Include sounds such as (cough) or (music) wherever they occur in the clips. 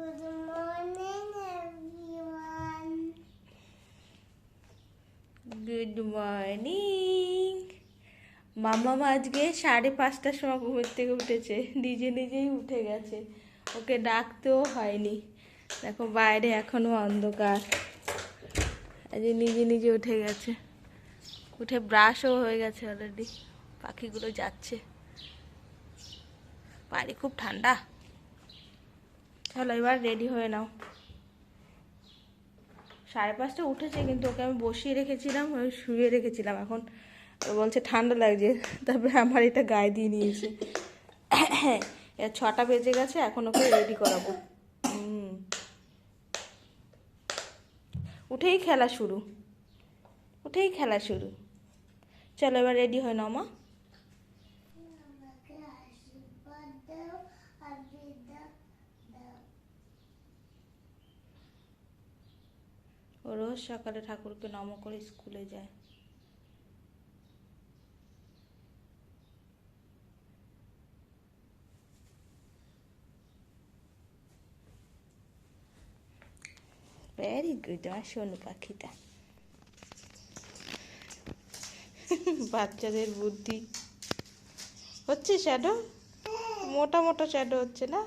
Good morning, everyone. Good morning মামা আজকে সাড়ে পাঁচটার সময় ঘুমের থেকে উঠেছে। নিজে নিজেই উঠে গেছে। ওকে ডাকতেও হয়নি। দেখো বাইরে এখনও অন্ধকার। আজকে নিজে নিজে উঠে গেছে। উঠে ব্রাশও হয়ে গেছে অলরেডি পাখিগুলো যাচ্ছে। বাড়ি খুব ঠান্ডা। চলো, এবার রেডি হয়ে নাও। সাড়ে পাঁচটা উঠেছে, কিন্তু ওকে আমি বসিয়ে রেখেছিলাম শুয়ে রেখেছিলাম এখন। বলছে, ঠান্ডা লাগছে। তারপরে আমার এটা গায়ে দিয়ে নিয়েছে। এবার ছটা বেজে গেছে, এখন ওকে রেডি করাবো। উঠেই খেলা শুরু। উঠেই খেলা শুরু। চলো, এবার রেডি হয়ে নাও মা আমাকে আশীর্বাদ দাও আর বিদ্যা দাও ও রোজ সকালে ঠাকুরকে নম করে স্কুলে যায়। ভেরি গুড আমার সোনু পাখিটা। বাচ্চাদের বুদ্ধি। হচ্ছে শ্যাডো মোটা মোটা শ্যাডো হচ্ছে না?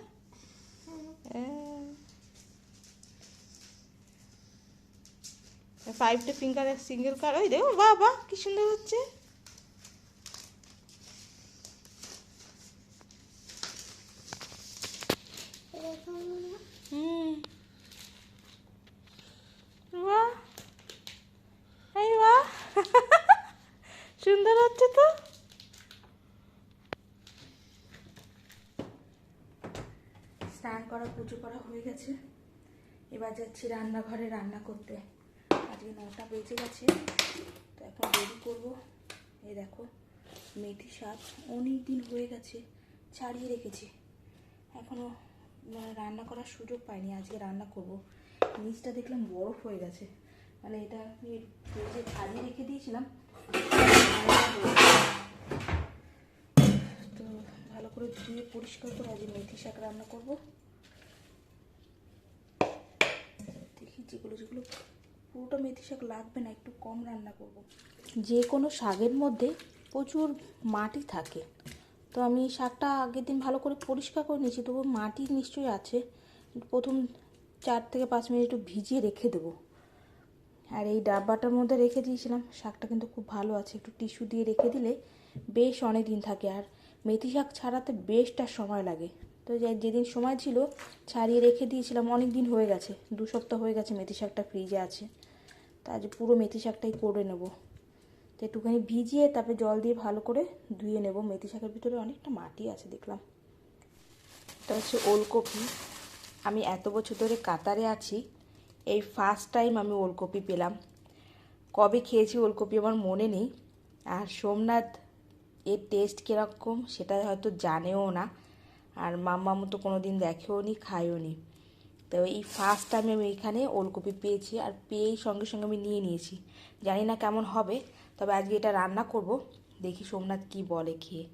ফাইভটা ফিঙ্গার এক সিঙ্গেল কার ওই দেখো বাহ বাহ কি সুন্দর হচ্ছে। সুন্দর হচ্ছে তো। স্নান করা, পুজো করা হয়ে গেছে। এবার যাচ্ছি রান্নাঘরে রান্না করতে। আজকে নটা বেজে গেছে। তো এখন রেডি করব। এই দেখো মেথি শাক অনেক দিন হয়ে গেছে, ছাড়িয়ে রেখেছি। এখনও মানে রান্না করার সুযোগ পাইনি, আজকে রান্না করব। নিচটা দেখলাম বরফ হয়ে গেছে। মানে এটা আমি ফ্রিজে ছাড়িয়ে রেখে দিয়েছিলাম, তো ভালো করে ধুয়ে পরিষ্কার করে আজকে মেথি শাক রান্না করব। দেখি যেগুলো যেগুলো পুরোটা মেথি শাক লাগবে না, একটু কম রান্না করব। যে কোনো শাকের মধ্যে প্রচুর মাটি থাকে। তো আমি শাকটা আগের দিন ভালো করে পরিষ্কার করে নিয়েছি, তবু মাটি নিশ্চয়ই আছে। প্রথম চার থেকে পাঁচ মিনিট একটু ভিজিয়ে রেখে দেবো। আর এই ডাব্বাটার মধ্যে রেখে দিয়েছিলাম, শাকটা কিন্তু খুব ভালো আছে। একটু টিস্যু দিয়ে রেখে দিলে বেশ অনেক দিন থাকে, আর মেথি শাক ছাড়াতে বেশটা সময় লাগে। তো যেদিন সময় ছিল, ছাড়িয়ে রেখে দিয়েছিলাম অনেক দিন হয়ে গেছে, দু সপ্তাহ হয়ে গেছে মেথি শাকটা ফ্রিজে আছে। তা আজ পুরো মেথি শাকটাই করে নেব। তো একটুখানি ভিজিয়ে তারপরে জল দিয়ে ভালো করে ধুয়ে নেব। মেথি শাকের ভিতরে অনেকটা মাটি আছে, দেখলাম। এটা হচ্ছে ওলকপি। আমি এত বছর ধরে কাতারে আছি, এই ফার্স্ট টাইম আমি ওলকপি পেলাম। কবে খেয়েছি ওলকপি আমার মনে নেই। আর সোমনাথ, এর টেস্ট কীরকম সেটা হয়তো জানেও না। আর মাম্মা তো কোনো দিন দেখেও নি, খায়ও নি। তো এই ফার্স্ট টাইম আমি এখানে ওলকপি পেয়েছি আর পেয়েই সঙ্গে সঙ্গে আমি নিয়ে নিয়েছি। জানি না কেমন হবে, তবে আজকে এটা রান্না করব, দেখি সোমনাথ কি বলে খেয়ে।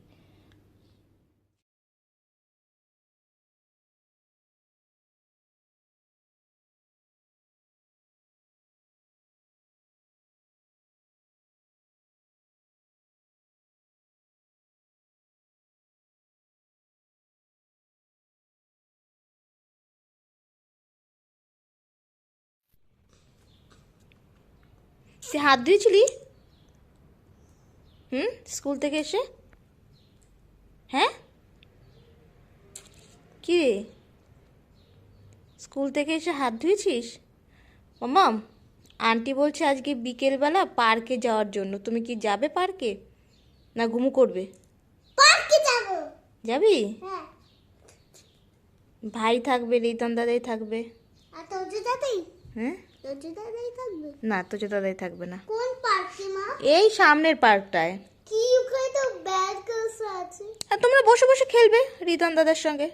তুই হাত ধুয়েছিলি? হুম? স্কুল থেকে এসে? হ্যাঁ? কি রে? স্কুল থেকে এসে হাত ধুয়েছিস? মামাম আন্টি বলছে আজকে বিকেলবেলা পার্কে যাওয়ার জন্য। তুমি কি যাবে পার্কে? না ঘুমু করবে? পার্কে যাব। যাবি? হ্যাঁ। ভাই থাকবে রিতন দাদাই থাকবে। আর তোর দাদাই হ্যাঁ? না তোজো দাদাই থাকবে না। কোন পার্কে মা? এই সামনের পার্কটায়। কি ওখানে তো ব্যাড গার্লস আছে। আর তোমরা বসে বসে খেলবে রিতন দাদার সঙ্গে?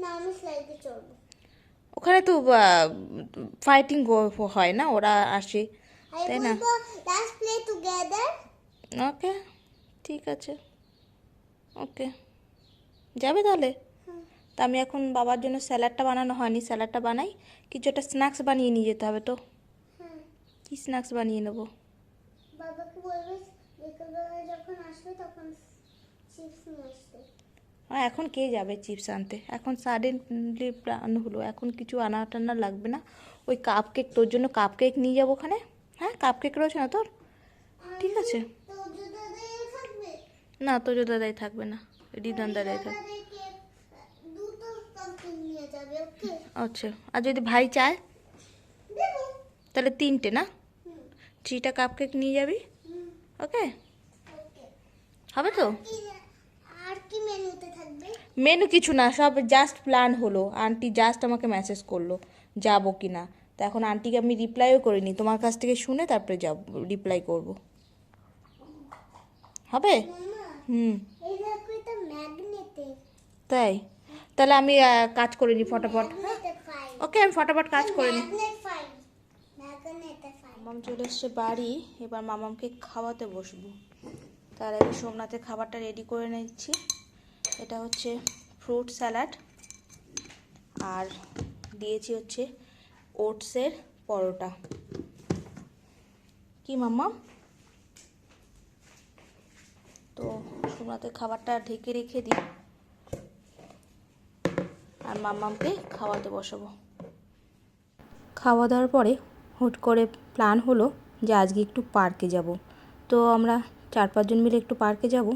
না আমি স্লাইডে চড়বো। ওখানে তো ফাইটিং হয় না ওরা আসে তাই না? লেটস প্লে টুগেদার ওকে ঠিক আছে। ওকে যাবে তাহলে? তা আমি এখন বাবার জন্য স্যালাডটা বানানো হয়নি স্যালাডটা বানাই। কিছু একটা স্ন্যাক্স বানিয়ে নিয়ে যেতে হবে তো। হ্যাঁ কি স্ন্যাক্স বানিয়ে নেব? বাবাকে বলবে বিকেলবেলায় যখন আসবে তখন চিপস নিয়ে আসতে এখন কে যাবে চিপস আনতে? এখন সাডেনলি প্ল্যান হলো এখন কিছু আনা টানা লাগবে না। ওই কাপ কেক তোর জন্য কাপ কেক নিয়ে যাব ওখানে? হ্যাঁ কাপ কেক রয়েছে না তোর? ঠিক আছে। না তোর দাদাই থাকবে না। রিদান দাদাই থাকবে দাদাকে দুটো কাপকেক নিয়ে যাবে ওকে আচ্ছা আর যদি ভাই চায়? তাহলে তিনটে না? থ্রিটা কাপ কেক নিয়ে যাবি? ওকে? হবে তো? আর কি মেনুতে থাকবে? মেনু কিছু না সব জাস্ট প্ল্যান হলো। আন্টি জাস্ট আমাকে মেসেজ করল যাব কি না? তো এখন আন্টিকে আমি রিপ্লাইও করিনি। তোমার কাছ থেকে শুনে তারপরে যাব রিপ্লাই করব। হবে? হুম। তাই? তাহলে আমি কাজ করে নিই ফটাফট। ওকে, আমি ফটাফট কাজ করে নিই মামাম চলে এসছে বাড়ি, এবার মামামকে খাওয়াতে বসবো। তার আগে সোমনাথের খাবারটা রেডি করে নিচ্ছি। এটা হচ্ছে ফ্রুট স্যালাড আর দিয়েছি হচ্ছে ওটসের পরোটা। কি মাম্মা? তো সোমনাথের খাবারটা ঢেকে রেখে দিই। আর মাম্মামকে খাওয়াতে বসাবো। খাওয়া দাওয়ার পরে হুট করে প্ল্যান হলো যে আজকে একটু পার্কে যাব। তো আমরা চার পাঁচজন মিলে একটু পার্কে যাব।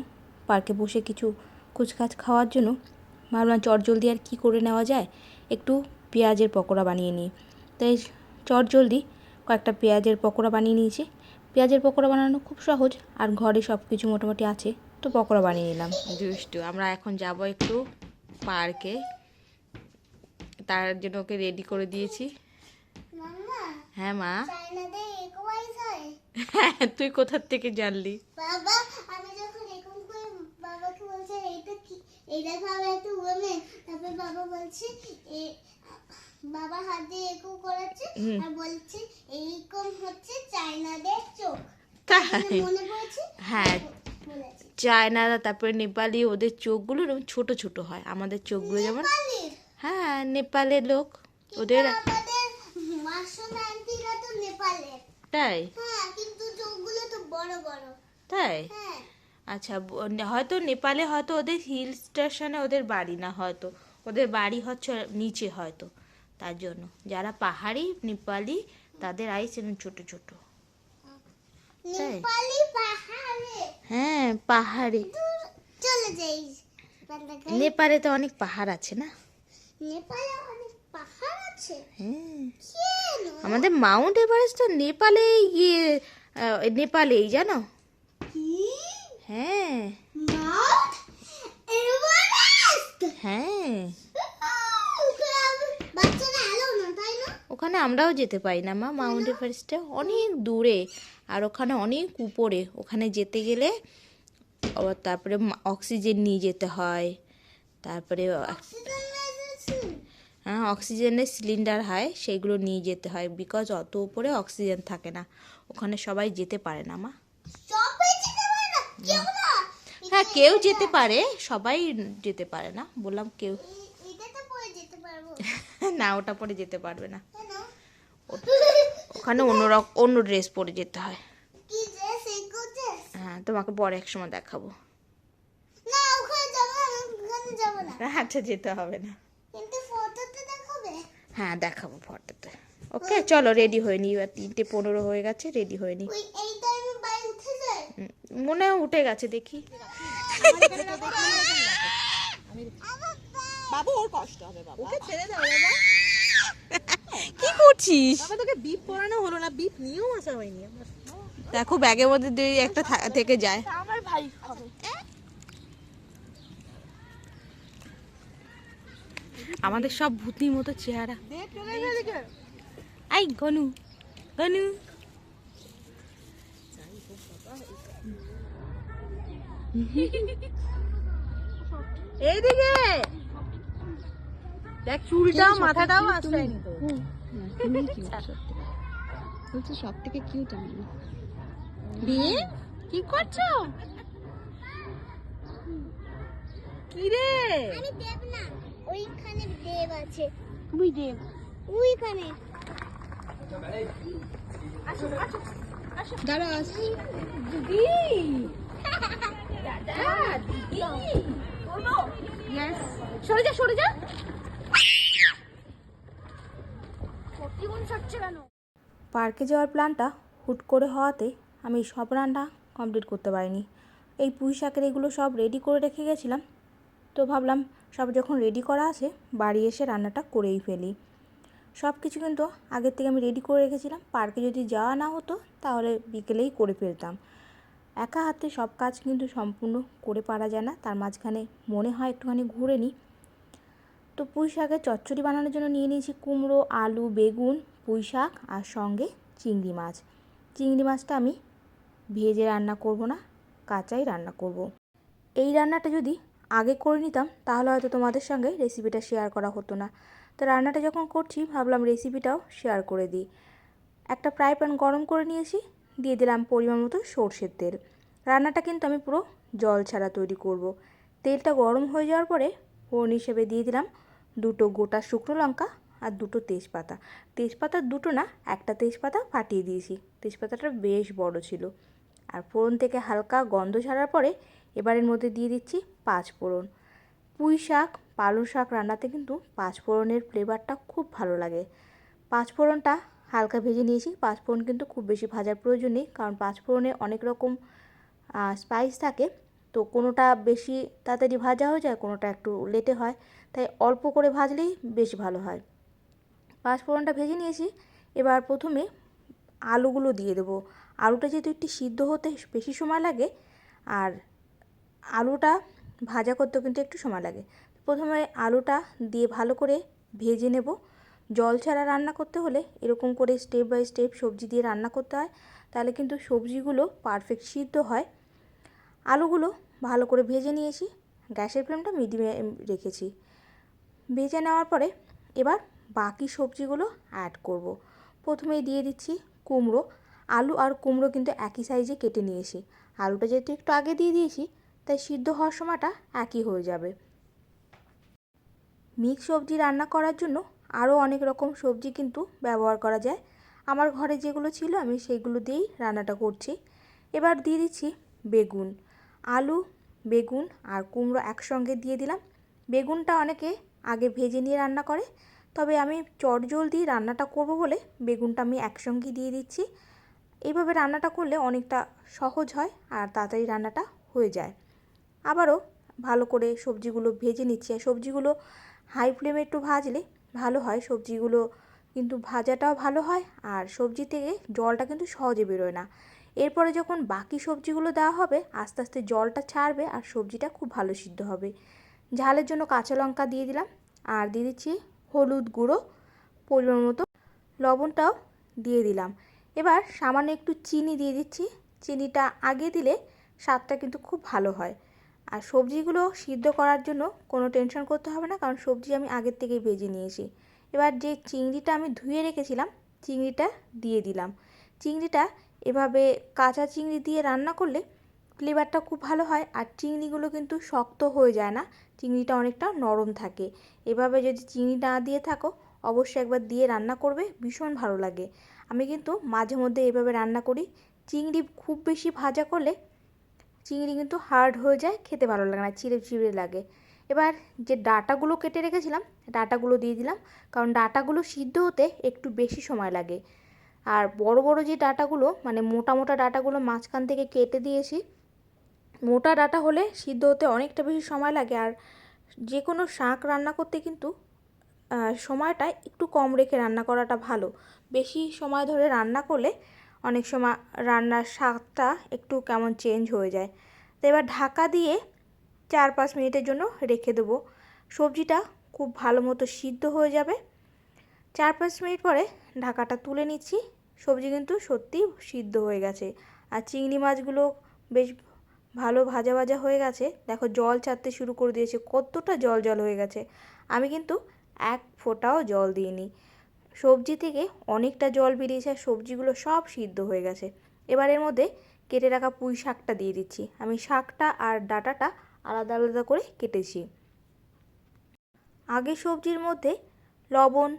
পার্কে বসে কিছু কুচকাচ খাওয়ার জন্য ভাবলাম চট জলদি আর কী করে নেওয়া যায়? একটু পেঁয়াজের পকোড়া বানিয়ে নিই। তাই চট জলদি কয়েকটা পেঁয়াজের পকোড়া বানিয়ে নিয়েছি। পেঁয়াজের পকোড়া বানানো খুব সহজ আর ঘরে সব কিছু মোটামুটি আছে তো পকোড়া বানিয়ে নিলাম। দুষ্টু আমরা এখন যাব একটু পার্কে। তার জন্য ওকে রেডি করে দিয়েছি। হ্যাঁ মা। হয়? তুই কোথার থেকে জানলি? বাবা আমি যখন এরকম করে বাবাকে বলছে এইটা কি? এই দেখো একটা ওমেন তারপর বাবা বলছে এ বাবা হাত দিয়ে এরকম করাচ্ছে আর বলছে এইরকম হচ্ছে চায়নাদের চোখ। মানে পড়েছে? হ্যাঁ। বলেছে চায়না তারপরে নেপালি ওদের চোখগুলো এরকম ছোট ছোট হয়। আমাদের চোখগুলো যেমন নেপালের লোক? ওদের তাই? হ্যাঁ তাই? হ্যাঁ। আচ্ছা হয়তো নেপালে হয়তো ওদের হিল স্টেশনে ওদের বাড়ি না হয়তো। ওদের বাড়ি হচ্ছে নিচে হয়তো। তার জন্য। যারা পাহাড়ি নেপালি তাদের আইস এরকম ছোট ছোট। হ্যাঁ পাহাড়ি। নেপালে তো অনেক পাহাড় আছে না? নেপালে অনেক পাহাড় আছে। হ্যাঁ। আমাদের মাউন্ট এভারেস্ট তো নেপালেই গিয়ে নেপালেই জানো? হ্যাঁ। হ্যাঁ। ওখানে আমরাও যেতে পারি না মা। মাউন্ট এভারেস্টে অনেক দূরে আর ওখানে অনেক উপরে। ওখানে যেতে গেলে আবার তারপরে অক্সিজেন নিয়ে যেতে হয়। তারপরে অক্সিজেনের সিলিন্ডার হয় সেইগুলো নিয়ে যেতে হয় বিকজ অত উপরে অক্সিজেন থাকে না। ওখানে সবাই যেতে পারে না মা। সবাই যেতে পারে না? কেউ না? হ্যাঁ কেউ যেতে পারে সবাই যেতে পারে না। বললাম কেউ। (laughs) না ওটা পরে যেতে পারবে না। ওখানে অন্য অন্য ড্রেস পরে যেতে হয়। হ্যাঁ তোমাকে পরে এক সময় দেখাবো। আচ্ছা যেতে হবে না। হ্যাঁ দেখাবো ফটোতে ওকে চলো রেডি হয়ে নি এবার তিনটে পনেরো হয়ে গেছে রেডি হয়ে নি ওই এই টাইমে বাই উঠে মনে হয় উঠে গেছে দেখি। বাবু ওর কষ্ট হবে বাবা। ওকে ছেড়ে দাও বাবা। (laughs) কি করছিস? বাবা তোকে বিপ পরানো হলো না বিপ নিয়েও আসা হয়নি। আমার দেখো ব্যাগের মধ্যে দুই একটা থেকে যায়। আমার ভাই হবে আমাদের সব ভূতনির মতো চেহারা। আই গনু। গনু। এইদিকে দেখ চুলটাও মাথাটাও আসেনি তো সব থেকে কিউট আমি। বিয়ে? কি করছ? কি রে? আমি দেব না। ওইখানে দেব আছে। তুই দেব? ওইখানে। দাঁড়া দিদি। দাদা। দিদি সরে যা সরে যা। পার্কে যাওয়ার প্ল্যানটা হুট করে হওয়াতে আমি সব রান্না কমপ্লিট করতে পারিনি। এই পুঁই শাকের এগুলো সব রেডি করে রেখে গেছিলাম তো ভাবলাম সব যখন রেডি করা আছে, বাড়ি এসে রান্নাটা করেই ফেলি। সব কিছু কিন্তু আগের থেকে আমি রেডি করে রেখেছিলাম। পার্কে যদি যাওয়া না হতো, তাহলে বিকেলেই করে ফেলতাম। একা হাতে সব কাজ কিন্তু সম্পূর্ণ করে পারা যায় না। তার মাঝখানে মনে হয় একটুখানি ঘুরে নিই। তো পুঁই শাকের চচ্চড়ি বানানোর জন্য নিয়ে নিয়েছি কুমড়ো, আলু, বেগুন, পুঁই শাক আর সঙ্গে চিংড়ি মাছ। চিংড়ি মাছটা আমি ভেজে রান্না করব না, কাঁচাই রান্না করব। এই রান্নাটা যদি আগে করে নিতাম, তাহলে হয়তো তোমাদের সঙ্গে রেসিপিটা শেয়ার করা হতো না। তো রান্নাটা যখন করছি, ভাবলাম রেসিপিটাও শেয়ার করে দিই। একটা ফ্রাই প্যান গরম করে নিয়েছি, দিয়ে দিলাম পরিমাণ মতো সর্ষের তেল। রান্নাটা কিন্তু আমি পুরো জল ছাড়া তৈরি করব। তেলটা গরম হয়ে যাওয়ার পরে ফোড়ন হিসেবে দিয়ে দিলাম দুটো গোটা শুকনো লঙ্কা আর দুটো তেজপাতা। তেজপাতা দুটো না, একটা তেজপাতা ফাটিয়ে দিয়েছি। তেজপাতাটা বেশ বড় ছিল। আর ফোড়ন থেকে হালকা গন্ধ ছাড়ার পরে এবারের মধ্যে দিয়ে দিচ্ছি পাঁচ ফোড়ন। পুঁই শাক, পালং শাক রান্নাতে কিন্তু পাঁচ ফোড়নের ফ্লেভারটা খুব ভালো লাগে। পাঁচ ফোড়নটা হালকা ভেজে নিয়েছি। পাঁচ ফোড়ন কিন্তু খুব বেশি ভাজার প্রয়োজন নেই, কারণ পাঁচ ফোড়নে অনেক রকম স্পাইস থাকে। তো কোনোটা বেশি তাড়াতাড়ি ভাজা হয়ে যায়, কোনোটা একটু লেটে হয়। তাই অল্প করে ভাজলেই বেশ ভালো হয়। পাঁচ ফোড়নটা ভেজে নিয়েছি। এবার প্রথমে আলুগুলো দিয়ে দেবো। আলুটা যেহেতু একটু সিদ্ধ হতে বেশি সময় লাগে, আর আলুটা ভাজা করতেও কিন্তু একটু সময় লাগে। প্রথমে আলুটা দিয়ে ভালো করে ভেজে নেব। জল ছাড়া রান্না করতে হলে এরকম করে স্টেপ বাই স্টেপ সবজি দিয়ে রান্না করতে হয়। তাহলে কিন্তু সবজিগুলো পারফেক্ট সিদ্ধ হয়। আলুগুলো ভালো করে ভেজে নিয়েছি। গ্যাসের ফ্লেমটা মিডিয়ামে রেখেছি। ভেজে নেওয়ার পরে এবার বাকি সবজিগুলো অ্যাড করব। প্রথমেই দিয়ে দিচ্ছি কুমড়ো। আলু আর কুমড়ো কিন্তু একই সাইজে কেটে নিয়েছি। আলুটা যেহেতু একটু আগে দিয়ে দিয়েছি তাই সিদ্ধ হওয়ার সময়টা একই হয়ে যাবে। মিক্স সবজি রান্না করার জন্য আরও অনেক রকম সবজি কিন্তু ব্যবহার করা যায়। আমার ঘরে যেগুলো ছিল আমি সেইগুলো দিয়েই রান্নাটা করছি। এবার দিয়ে দিচ্ছি বেগুন, আলু, বেগুন আর কুমড়ো একসঙ্গে দিয়ে দিলাম। বেগুনটা অনেকে আগে ভেজে নিয়ে রান্না করে, তবে আমি চটজলদি রান্নাটা করব বলে বেগুনটা আমি একসঙ্গে দিয়ে দিচ্ছি। এইভাবে রান্নাটা করলে অনেকটা সহজ হয় আর তাড়াতাড়ি রান্নাটা হয়ে যায়। আবারও ভালো করে সবজিগুলো ভেজে নিচ্ছি। আর সবজিগুলো হাই ফ্লেমে একটু ভাজলে ভালো হয়। সবজিগুলো কিন্তু ভাজাটাও ভালো হয় আর সবজি থেকে জলটা কিন্তু সহজে বেরোয় না। এরপরে যখন বাকি সবজিগুলো দেওয়া হবে, আস্তে আস্তে জলটা ছাড়বে আর সবজিটা খুব ভালো সিদ্ধ হবে। ঝালের জন্য কাঁচা লঙ্কা দিয়ে দিলাম আর দিয়ে দিচ্ছি হলুদ গুঁড়ো, পরিমাণ মতো লবণটাও দিয়ে দিলাম। এবার সামান্য একটু চিনি দিয়ে দিচ্ছি। চিনিটা আগে দিলে স্বাদটা কিন্তু খুব ভালো হয়। আর সবজিগুলো সিদ্ধ করার জন্য কোনো টেনশন করতে হবে না, কারণ সবজি আমি আগের থেকেই ভেজে নিয়েছি। এবার যে চিংড়িটা আমি ধুয়ে রেখেছিলাম, চিংড়িটা দিয়ে দিলাম। চিংড়িটা এভাবে কাঁচা চিংড়ি দিয়ে রান্না করলে ফ্লেভারটা খুব ভালো হয়, আর চিংড়িগুলো কিন্তু শক্ত হয়ে যায় না, চিংড়িটা অনেকটা নরম থাকে। এভাবে যদি চিংড়ি না দিয়ে থাকো, অবশ্যই একবার দিয়ে রান্না করবে, ভীষণ ভালো লাগে। আমি কিন্তু মাঝে মধ্যে এভাবে রান্না করি। চিংড়ি খুব বেশি ভাজা করলে চিংড়ি কিন্তু হার্ড হয়ে যায়, খেতে ভালো লাগে না, চিড়ে চিড়ে লাগে। এবার যে ডাটাগুলো কেটে রেখেছিলাম, ডাটাগুলো দিয়ে দিলাম, কারণ ডাটাগুলো সিদ্ধ হতে একটু বেশি সময় লাগে। আর বড় বড় যে ডাটাগুলো মানে মোটা মোটা ডাটাগুলো মাঝখান থেকে কেটে দিয়েছি, মোটা ডাটা হলে সিদ্ধ হতে অনেকটা বেশি সময় লাগে। আর যে কোনো শাক রান্না করতে কিন্তু সময়টা একটু কম রেখে রান্না করাটা ভালো। বেশি সময় ধরে রান্না করলে অনেক সময় রান্নার স্বাদটা একটু কেমন চেঞ্জ হয়ে যায়। তো এবার ঢাকা দিয়ে চার পাঁচ মিনিটের জন্য রেখে দেবো। সবজিটা খুব ভালো মতো সিদ্ধ হয়ে যাবে। চার পাঁচ মিনিট পরে ঢাকাটা তুলে নিচ্ছি। সবজি কিন্তু সত্যি সিদ্ধ হয়ে গেছে। আর চিংড়ি মাছগুলো বেশ ভালো ভাজা ভাজা হয়ে গেছে। দেখো জল ছাড়তে শুরু করে দিয়েছে। কতটা জল জল হয়ে গেছে। আমি কিন্তু এক ফোঁটাও জল দিইনি। সবজি থেকে অনেকটা জল বেরিয়েছে আর সবজিগুলো সব সিদ্ধ হয়ে গেছে। এবার এর মধ্যে কেটে রাখা পুঁই শাকটা দিয়ে দিচ্ছি। আমি শাকটা আর ডাটাটা আলাদা আলাদা করে কেটেছি। আগে সবজির মধ্যে লবণ,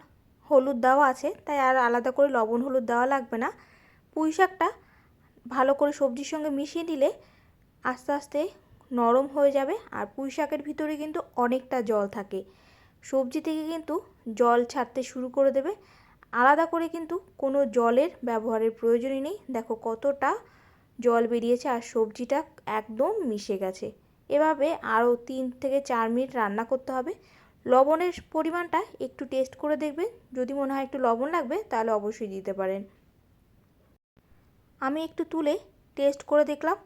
হলুদ দেওয়া আছে, তাই আর আলাদা করে লবণ, হলুদ দেওয়া লাগবে না। পুঁই শাকটা ভালো করে সবজির সঙ্গে মিশিয়ে নিলে আস্তে আস্তে নরম হয়ে যাবে আর পুঁই শাকের ভিতরে কিন্তু অনেকটা জল থাকে। সবজি থেকে কিন্তু জল ছাড়তে শুরু করে দেবে। আলাদা করে কিন্তু কোনো জলের ব্যবহারের প্রয়োজনই নেই। দেখো কতটা জল বেরিয়েছে আর সবজিটা একদম মিশে গেছে। এভাবে আরও তিন থেকে চার মিনিট রান্না করতে হবে। লবণের পরিমাণটা একটু টেস্ট করে দেখবেন যদি মনে হয় একটু লবণ লাগবে, তাহলে অবশ্যই দিতে পারেন। আমি একটু তুলে টেস্ট করে দেখলাম।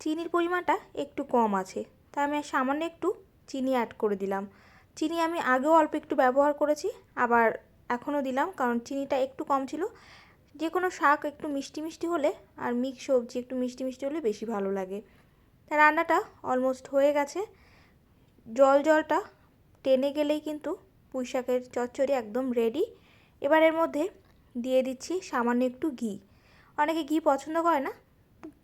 চিনির পরিমাণটা একটু কম আছে। তাই আমি সামান্য একটু চিনি অ্যাড করে দিলাম। চিনি আমি আগেও অল্প একটু ব্যবহার করেছি, আবার এখনও দিলাম, কারণ চিনিটা একটু কম ছিল। যে কোনো শাক একটু মিষ্টি মিষ্টি হলে আর মিক্স সবজি একটু মিষ্টি মিষ্টি হলে বেশি ভালো লাগে। তা রান্নাটা অলমোস্ট হয়ে গেছে। জল জলটা টেনে গেলেই কিন্তু পুঁই শাকের চচ্চড়ি একদম রেডি এবার এর মধ্যে দিয়ে দিচ্ছি সামান্য একটু ঘি। অনেকে ঘি পছন্দ করে না,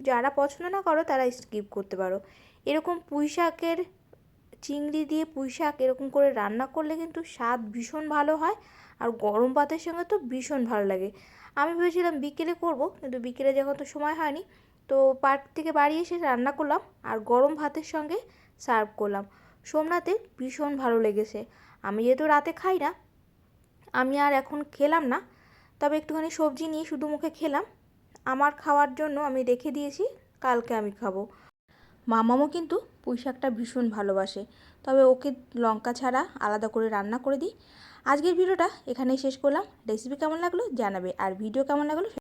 যারা পছন্দ না করো তারা স্কিপ করতে পারো। এরকম পুঁই শাকের চিংড়ি দিয়ে পুঁই শাক এরকম করে রান্না করলে কিন্তু স্বাদ ভীষণ ভালো হয় আর গরম ভাতের সঙ্গে তো ভীষণ ভালো লাগে। আমি ভেবেছিলাম বিকেলে করব, কিন্তু বিকেলে যখন তো সময় হয়নি, তো পার্ক থেকে বাড়ি এসে রান্না করলাম আর গরম ভাতের সঙ্গে সার্ভ করলাম। সোমনাথে ভীষণ ভালো লেগেছে। আমি যেহেতু রাতে খাই না, আমি আর এখন খেলাম না, তবে একটুখানি সবজি নিয়ে শুধু মুখে খেলাম। আমার খাওয়ার জন্য আমি রেখে দিয়েছি, কালকে আমি খাব। মামামও কিন্তু পুঁই শাকটা ভীষণ ভালোবাসে। তবে ওকে লঙ্কা ছাড়া আলাদা করে রান্না করে দিই। আজকের ভিডিওটা এখানেই শেষ করলাম। রেসিপি কেমন লাগল জানাবে। আর ভিডিও কেমন লাগল